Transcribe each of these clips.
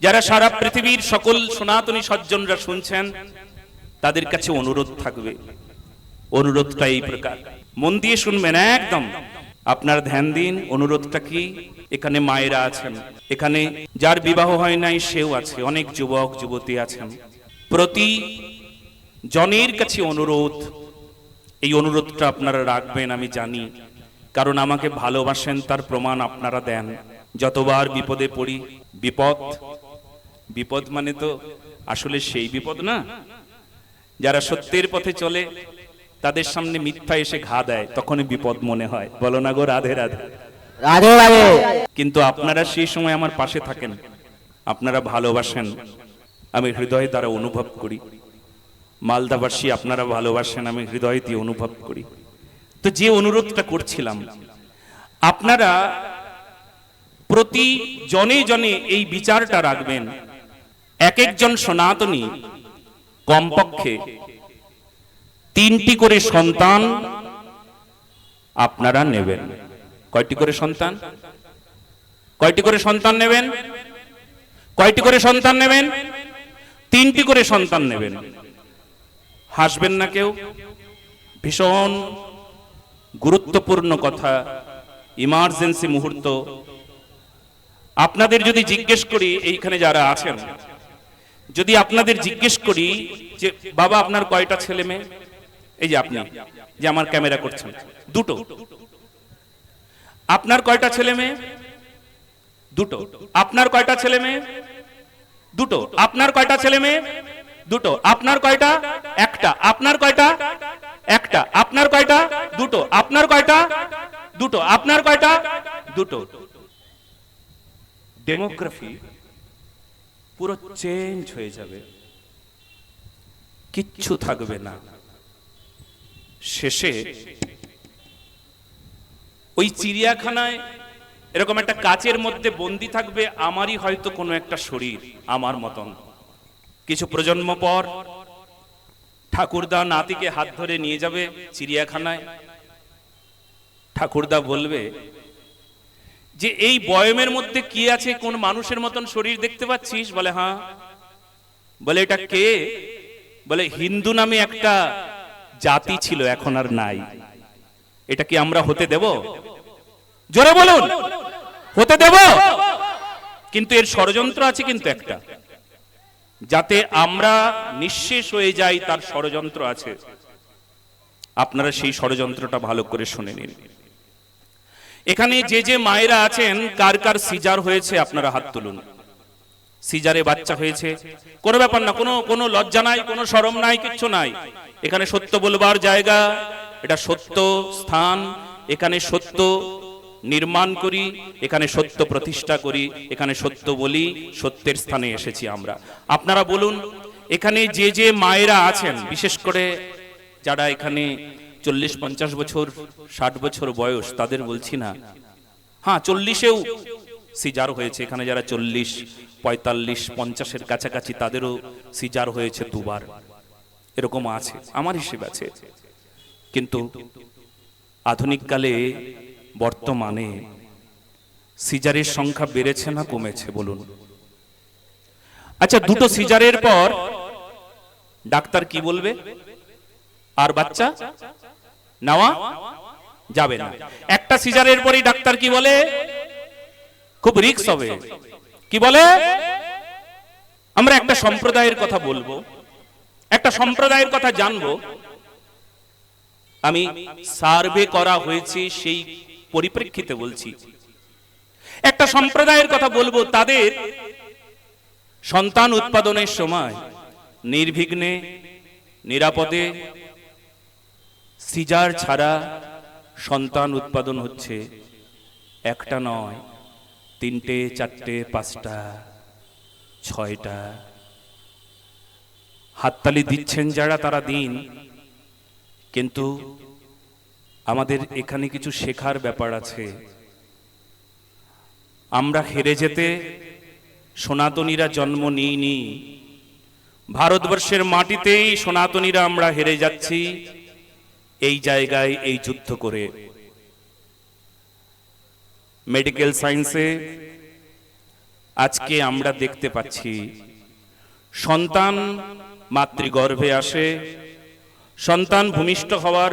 যারা সারা পৃথিবীর সকল সনাতনী সজ্জনরা শুনছেন, তাদের কাছে অনুরোধ থাকবে। অনুরোধটা এই প্রকার। মন দিয়ে শুনবেন একদম। আপনার ধ্যান দিন, অনুরোধটা কি? এখানে মায়েরা আছেন। এখানে যার বিবাহ হয় নাই, সেও আছে। অনেক যুবক, যুবতী আছেন। প্রতি জনের কাছে অনুরোধ। এই অনুরোধটা আপনারা রাখবেন, আমি জানি। কারণ আমাকে ভালোবাসেন, তার প্রমাণ আপনারা দেন। যতবার বিপদে পড়ি, বিপদ বিপদ মানে তো আসলে সেই বিপদ না। যারা সত্যের পথে চলে তাদের সামনে মিথ্যা এসে ঘা দেয় তখনই বিপদ মনে হয়। বলো না গো রাধে রাধে। রাধে রাধে। কিন্তু আপনারা সেই সময় আমার পাশে থাকেন। আপনারা ভালোবাসেন। আমি হৃদয়ে দ্বারা অনুভব করি। মালদাবাসী আপনারা ভালোবাসেন আমি হৃদয় দিয়ে অনুভব করি। তো যে অনুরোধটা করছিলাম আপনারা প্রতি জনে জনে এই বিচারটা রাখবেন। এক একজন সনাতনী কমপক্ষে তিনটি করে সন্তান আপনারা নেবেন। কয়টি করে সন্তান? কয়টি করে সন্তান নেবেন? কয়টি করে সন্তান নেবেন? তিনটি করে সন্তান নেবেন। হাসবেন না কেউ? ভীষণ গুরুত্বপূর্ণ কথা ইমার্জেন্সি মুহূর্ত। আপনাদের যদি জিজ্ঞেস করি, এইখানে যারা আছেন যদি আপনাদের জিজ্ঞেস করি যে, বাবা, আপনার কয়টা ছেলে মেয়ে? এই যে আপনি, যে আমার ক্যামেরা করছেন। দুটো। আপনার কয়টা ছেলে মেয়ে? দুটো। আপনার কয়টা ছেলে মেয়ে? দুটো। আপনার কয়টা ছেলে মেয়ে? দুটো। আপনার কয়টা? একটা। আপনার কয়টা? একটা। আপনার কয়টা? দুটো। আপনার কয়টা? দুটো। আপনার কয়টা? দুটো। ডেমোগ্রাফি পুরো চেঞ্জ হয়ে যাবে। কিচ্ছু থাকবে না। শেষে ওই চিড়িয়াখানায় এরকম একটা কাচের মধ্যে বন্দি থাকবে, আমারই হয়তো কোনো একটা শরীর, আমার মতন। কিছু প্রজন্ম পর ঠাকুরদা নাতিকে হাত ধরে নিয়ে যাবে চিড়িয়াখানায়। ঠাকুরদা বলবে যে এই বয়মের মধ্যে কি আছে, কোন মানুষের মতন শরীর দেখতে পাচ্ছিস? বলে হ্যাঁ। বলে, এটা কে? বলে, হিন্দু নামে একটা জাতি ছিল, এখন আর নাই। এটা কি আমরা হতে দেব? জোরে বলুন, হতে দেব? কিন্তু এর ষড়যন্ত্র আছে কিন্তু একটা। যাতে আমরা নিঃশেষ হয়ে যাই, তার ষড়যন্ত্র আছে। আপনারা সেই ষড়যন্ত্রটা ভালো করে শুনে নিন। এখানে যে যে মায়েরা আছেন, কার কার সিজার হয়েছে আপনারা হাত তুলুন। সিজারে বাচ্চা হয়েছে। কোনো ব্যাপার না, কোনো কোনো লজ্জা নাই, কোনো শরম নাই, কিচ্ছু নাই। এখানে সত্য বলবার জায়গা, এটা সত্য স্থান। এখানে সত্য নির্মাণ করি, এখানে সত্য প্রতিষ্ঠা করি, এখানে সত্য বলি, সত্যের স্থানে এসেছি আমরা। আপনারা বলুন, এখানে যে যে মায়েরা আছেন, বিশেষ করে যারা এখানে চল্লিশ, পঞ্চাশ বছর, ষাট বছর বয়স, তাদের বলছি না। হ্যাঁ চল্লিশেও সিজার হয়েছে। এখানে যারা চল্লিশ, পঁয়তাল্লিশ, পঞ্চাশের কাছাকাছি, তাদেরও সিজার হয়েছে দুবার। এরকম আছে, আমার হিসেবে আছে। কিন্তু আধুনিককালে বর্তমানে সিজারের সংখ্যা বেড়েছে না কমেছে, বলুন? আচ্ছা দুটো সিজারের পর ডাক্তার কি বলবে? আর বাচ্চা? নেওয়া যাবে না। একটা সিজারের পরই ডাক্তার কি বলে? খুব রিক্স হবে। কি বলে? আমরা একটা সম্প্রদায়ের কথা বলব। একটা সম্প্রদায়ের কথা জানব। আমি সার্ভে করা হয়েছে সেই পরিপ্রেক্ষিতে বলছি। একটা সম্প্রদায়ের কথা বলব তাদের সন্তান উৎপাদনের সময় নির্বিঘ্নে, নিরাপদে সিজার ছাড়া সন্তান উৎপাদন হচ্ছে একটা নয়, তিনটে, চারটে, পাঁচটা, ছয়টা। হাততালি দিচ্ছেন যারা, তারা দিন। কিন্তু আমাদের এখানে কিছু শেখার ব্যাপার আছে। আমরা হেরে যেতে সনাতনীরা জন্ম নিইনি। ভারতবর্ষের মাটিতেই সনাতনীরা আমরা হেরে যাচ্ছি। এই জায়গায় এই যুদ্ধ করে। মেডিকেল সায়েন্সে আজকে আমরা দেখতে পাচ্ছি, সন্তান মাতৃগর্ভে আসে, সন্তান ভূমিষ্ঠ হওয়ার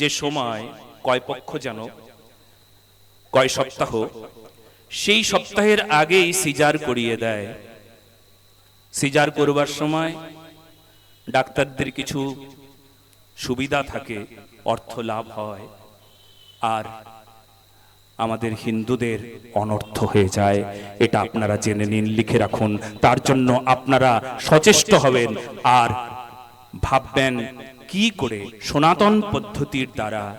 যে সময়, কয় পক্ষ যেন, কয় সপ্তাহ, সেই সপ্তাহের আগেই সিজার করিয়ে দেয়। সিজার করবার সময় ডাক্তারদের কিছু সুবিধা থাকে, অর্থ লাভ হয়। আর আমাদের হিন্দুদের অনর্থ হয়ে যায়, এটা আপনারা জেনে নিন, লিখে রাখুন। তার জন্য আপনারা সচেষ্ট হবেন আর ভাববেন, কি করে সনাতন পদ্ধতির দ্বারা,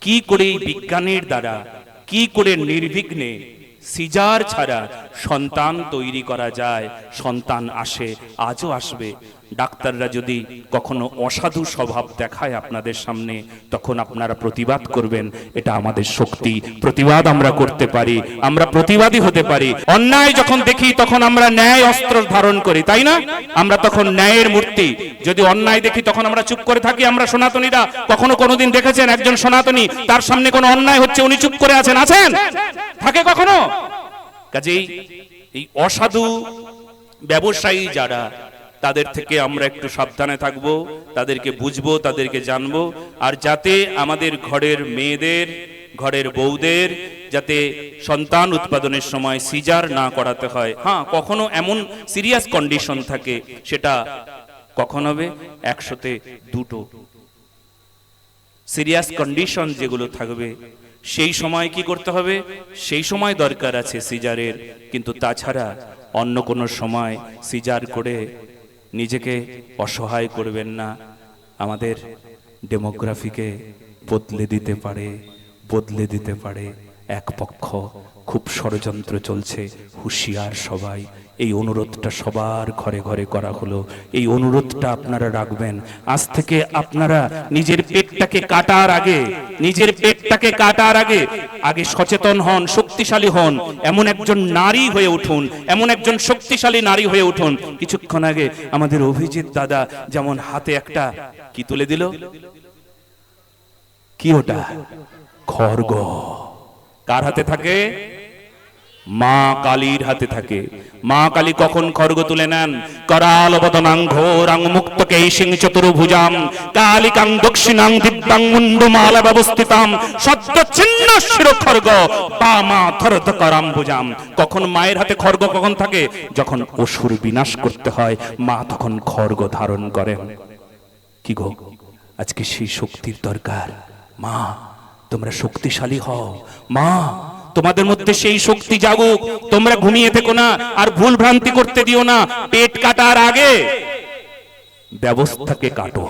কি করে বিজ্ঞানের দ্বারা, কি করে নির্বিঘ্নে সিজার ছাড়া সন্তান তৈরি করা যায়, সন্তান আসে, আজও আসবে। ডাক্তাররা যদি কখনো অসাধু স্বভাব দেখায় আপনাদের সামনে, তখন আপনারা প্রতিবাদ করবেন, এটা আমাদের শক্তি। প্রতিবাদ আমরা করতে পারি, আমরা প্রতিবাদী হতে পারি। অন্যায় যখন দেখি, তখন আমরা ন্যায় অস্ত্র ধারণ করি, তাই না? আমরা তখন ন্যায়ের মূর্তি। যদি অন্যায় দেখি, তখন আমরা চুপ করে থাকি, আমরা সনাতনীরা। কখনো কোনোদিন দেখেছেন একজন সনাতনী, তার সামনে কোনো অন্যায় হচ্ছে, উনি চুপ করে আছেন আছেন? থাকে কখনো? কাজেই এই অসাধু ব্যবসায়ী যারা, তাদের থেকে আমরা একটু সাবধানে থাকব, তাদেরকে বুঝব, তাদেরকে জানব, আর যাতে আমাদের ঘরের মেয়েদের, ঘরের বউদের, যাতে সন্তান উৎপাদনের সময় সিজার না করাতে হয়। হ্যাঁ কখনো এমন সিরিয়াস কন্ডিশন থাকে, সেটা কখন হবে? একশোতে দুটো। সিরিয়াস কন্ডিশন যেগুলো থাকবে সেই সময় কি করতে হবে? সেই সময় দরকার আছে সিজারের। কিন্তু তাছাড়া অন্য কোনো সময় সিজার করে নিজেকে অসহায় করবেন না। আমাদের ডেমোগ্রাফিকে বদলে দিতে পারে, বদলে দিতে পারে। এক পক্ষ খুব ষড়যন্ত্র চলছে, হুঁশিয়ার সবাই। এই অনুরোধটা সবার ঘরে ঘরে করা হলো। এই অনুরোধটা আপনারা রাখবেন। আজ থেকে আপনারা নিজের পেটটাকে কাটার আগে, নিজের পেটটাকে কাটার আগে আগে সচেতন হন, শক্তিশালী হন, এমন একজন নারী হয়ে উঠুন, এমন একজন শক্তিশালী নারী হয়ে উঠুন। কিছুক্ষণ আগে আমাদের অভিজিৎ দাদা যেমন হাতে একটা কি তুলে দিল? কি ওটা? খড়গ। কার হাতে থাকে? মা কালীর হাতে থাকে। মা কালী কখন খড়গ তুলে নেন? করাল বদনাং ঘোরাং মুক্ত কেশিং চতুর্ভুজাম। কালিকাং দক্ষিণাং দিব্যাং মুন্ডমালা ব্যবস্থিতাম। সদ্য ছিন্ন শির খড়গ বামা ধরত করাম ভুজাম কখন মায়ের হাতে খড়গ কখন থাকে? যখন অসুর বিনাশ করতে হয়, মা তখন খড়গ ধারণ করেন। কি গো, আজকে সেই শক্তির দরকার। মা, তোমরা শক্তিশালী হও। মা তোমাদের মধ্যে সেই শক্তি জাগুক। তোমরা ঘুমিয়ে থেকো না আর ভুল ভ্রান্তি করতে দিও না। পেট কাটার আগে ব্যবস্থাকে কাটো,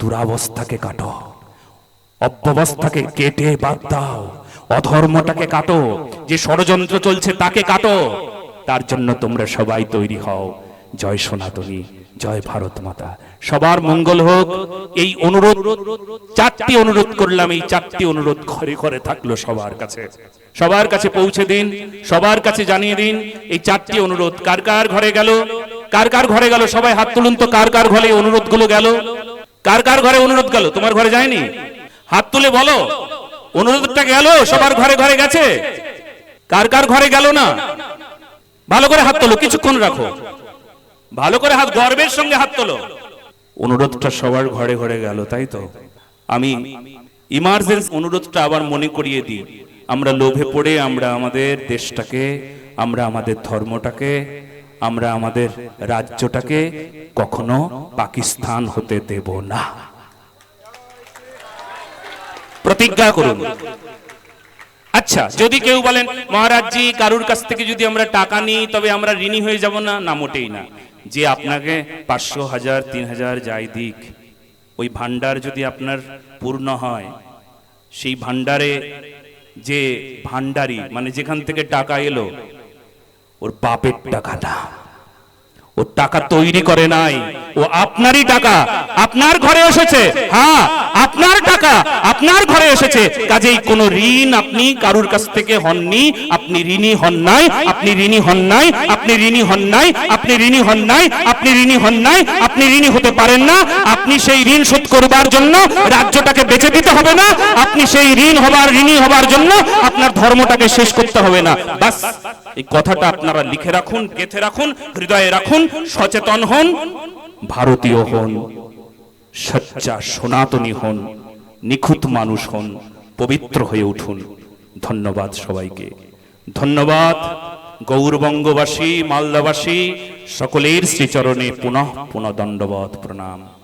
দুরাবস্থাকে কাটো, অব্যবস্থাকে কেটে বাদ দাও, অধর্মটাকে কাটো, যে ষড়যন্ত্র চলছে তাকে কাটো। তার জন্য তোমরা সবাই তৈরি হও। জয় সনাতনী, জয় ভারত মাতা। সবার মঙ্গল হোক। এই অনুরোধ, চারটি অনুরোধ করলাম। এই চারটি অনুরোধ ঘরে ঘরে থাকল সবার কাছে। সবার কাছে পৌঁছে দিন, সবার কাছে জানিয়ে দিন, এই চারটি অনুরোধ। কার কার ঘরে গেল? কার কার ঘরে গেল? সবাই হাত তুলুন তো, কার কার ঘরে অনুরোধগুলো গেল? কার কার ঘরে অনুরোধ গেল? তোমার ঘরে যায়নি? হাত তুলে বলো। অনুরোধটা গেল? সবার ঘরে ঘরে গেছে? কার কার ঘরে গেল না? ভালো করে হাত তোলো, কিছুক্ষণ রাখো। ভালো করে হাত, গর্বের সঙ্গে হাত তোলো। অনুরোধটা সবার ঘরে ঘরে গেল, তাই তো? আমি ইমার্জেন্সি অনুরোধটা আবার মনে করিয়ে দিই। আমরা লোভে পড়ে আমরা আমাদের দেশটাকে, আমরা আমাদের ধর্মটাকে, আমরা আমাদের রাজ্যটাকে কখনো পাকিস্তান হতে দেব না। প্রতিজ্ঞা করুন। আচ্ছা যদি কেউ বলেন, মহারাজজি, কারুর কাছ থেকে যদি আমরা টাকা নিই, তবে আমরা ঋণী হয়ে যাব না? না, মোটেই না। যে আপনাকে পাঁচশো হাজার, তিন হাজার যাই দিক, ওই ভান্ডার যদি আপনার পূর্ণ হয়, সেই ভান্ডারে যে ভান্ডারি মানে যেখান থেকে টাকা এলো ওর বাপের টাকা না ওর টাকা তৈরি করে নাই। ও আপনারই টাকা। আপনার ঘরে এসেছে। হ্যাঁ আপনার টাকা। আপনার ঘরে এসেছে। কাজেই কোনো ঋণ আপনি কারুর কাছ থেকে হননি। আপনি ঋণী হন নাই। আপনি ঋণী হন নাই। আপনি ঋণী হন নাই। আপনি ঋণী হন নাই। আপনি ঋণী হন নাই। আপনি ঋণী হতে পারেন না। আপনি সেই ঋণ শোধ করবার জন্য রাজ্যটাকে বেঁচে দিতে হবে না। আপনি সেই ঋণ হবার, ঋণী হবার জন্য আপনার ধর্মটাকে শেষ করতে হবে না। বাস। এই কথাটা আপনারা লিখে রাখুন, গেথে রাখুন, হৃদয়ে রাখুন, সচেতন হন, ভারতীয় হন, সচ্চা সনাতনী হন, নিখুঁত মানুষ হন, পবিত্র হয়ে উঠুন। ধন্যবাদ সবাইকে। ধন্যবাদ গৌরবঙ্গবাসী, মালদাবাসী, সকলের শ্রীচরণে পুনঃ পুনঃ দণ্ডবত প্রণাম।